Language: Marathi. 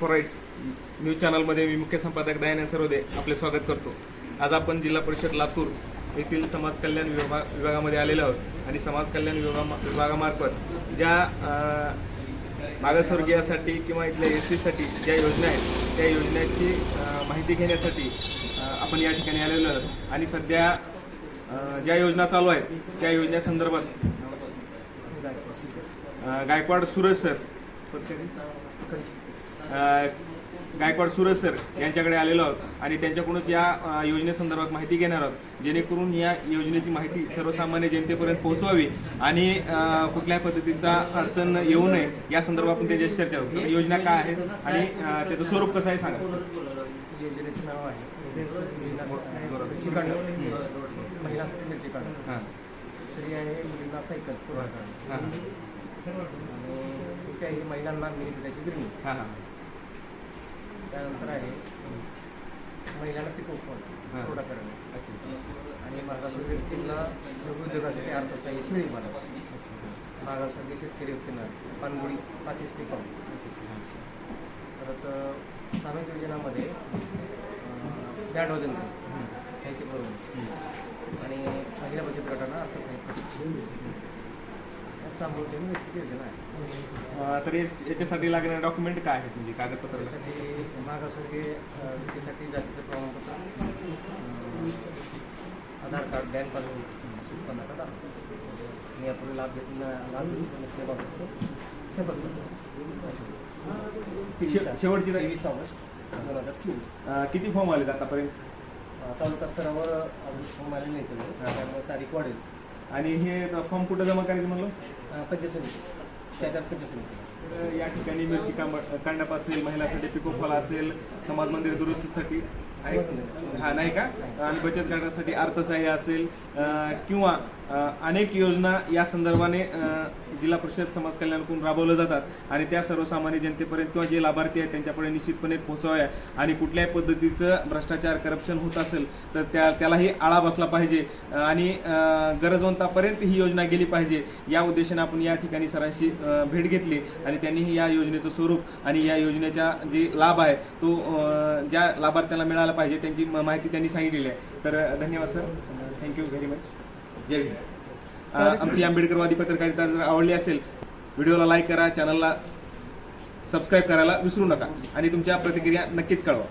फॉर राईट्स न्यूज चॅनलमध्ये मी मुख्य संपादक दयानंद सरोदे आपले स्वागत करतो. आज आपण जिल्हा परिषद लातूर येथील समाज कल्याण विभाग विभागामध्ये आलेलो आहोत. आणि समाज कल्याण विभागा विभागामार्फत ज्या मागासवर्गीयासाठी किंवा इथल्या एस सीसाठी ज्या योजना आहेत त्या योजनेची माहिती घेण्यासाठी आपण या ठिकाणी आलेलो आहोत. आणि सध्या ज्या योजना चालू आहेत त्या योजनेसंदर्भात गायकवाड सुरेश सर गायकवाड सुरज सर यांच्याकडे आलेलो आहोत आणि त्यांच्याकडूनच या योजनेसंदर्भात माहिती घेणार आहोत जेणेकरून या योजनेची माहिती सर्वसामान्य जनतेपर्यंत पोहोचवावी आणि कुठल्याही पद्धतीचा अडचण येऊ नये या संदर्भात आपण त्याच्याशी चर्चा करू. योजना काय आहे आणि त्याचं स्वरूप कसं आहे सांगा. योजनेचे नाव आहे. महिला सायकल. हां ठीक आहे महिलांना मिनी पिठाची गिरणी हां हां. त्यानंतर आहे महिलांना पिको. फोन पुरवठा करणं. अच्छा. आणि मागासवर्गीय व्यक्तींना लघुउद्योगासाठी अर्थसहाय्य शेळी मला मागासवर्गीय शेतकरी व्यक्तींना पानगुडी पाचीस पिकाऊ परत सामाजिक योजनामध्ये बँड वजन साहित्य पुरवणी आणि महिला बचत गटांना अर्थसहाय्य सांभाळून व्यक्ती योजना आहे तर याच- याच्यासाठी लागणारे डॉक्युमेंट काय आहेत म्हणजे कागदपत्र? त्यासाठी मागासवर्गीय व्यक्तीसाठी जातीचं प्रमाणपत्र आधार कार्ड बँक पासबुक उत्पन्नाचा दाखला आणि यापूर्वी लाभ घेतला लाभ घेतला नसल्याबाबतचं शे- शेवटची तारीख? तेवीस ऑगस्ट दोन हजार चोवीस. किती फॉर्म आले आतापर्यंत? तालुका स्तरावर अजून फॉर्म आले नाही तर त्यामुळे तारीख वाढेल. आणि हे फॉर्म कुठं जमा करायचं म्हणलं? पंचायत समिती. त्या त्यात पंचायत समिती. तर या ठिकाणी मिरची कांब कांडप असेल महिलासाठी पिकोफॉल असेल समाज मंदिर दुरुस्तीसाठी आहे? हा नाही का? आणि बचत गटासाठी अर्थसहाय्य असेल अं, किंवा अनेक योजना या संदर्भाने जिल्हा परिषद समाज कल्याणकडून राबवल्या जातात आणि त्या सर्वसामान्य जनतेपर्यंत किंवा जे लाभार्थी आहेत त्यांच्यापर्यंत निश्चितपणे पोहोचवाव्या आणि कुठल्याही पद्धतीचं भ्रष्टाचार करप्शन होत असेल तर त्या त्यालाही आळा बसला पाहिजे. आणि गरजवंतापर्यंत ही योजना गेली पाहिजे. या उद्देशाने आपण या ठिकाणी सरांशी भेट घेतली आणि त्यांनीही या योजनेचं स्वरूप आणि या योजनेचा जे लाभ आहे तो ज्या लाभार्थ्यांना मिळाला पाहिजे त्यांची म- माहिती त्यांनी सांगितलेली आहे. तर धन्यवाद sir. Thank you very much. जय आमची आंबेडकरवादी पत्रकारिता जर आवडली असेल व्हिडिओला लाईक करा चॅनलला सबस्क्राईब करायला विसरू नका. आणि तुमच्या प्रतिक्रिया नक्कीच कळवा.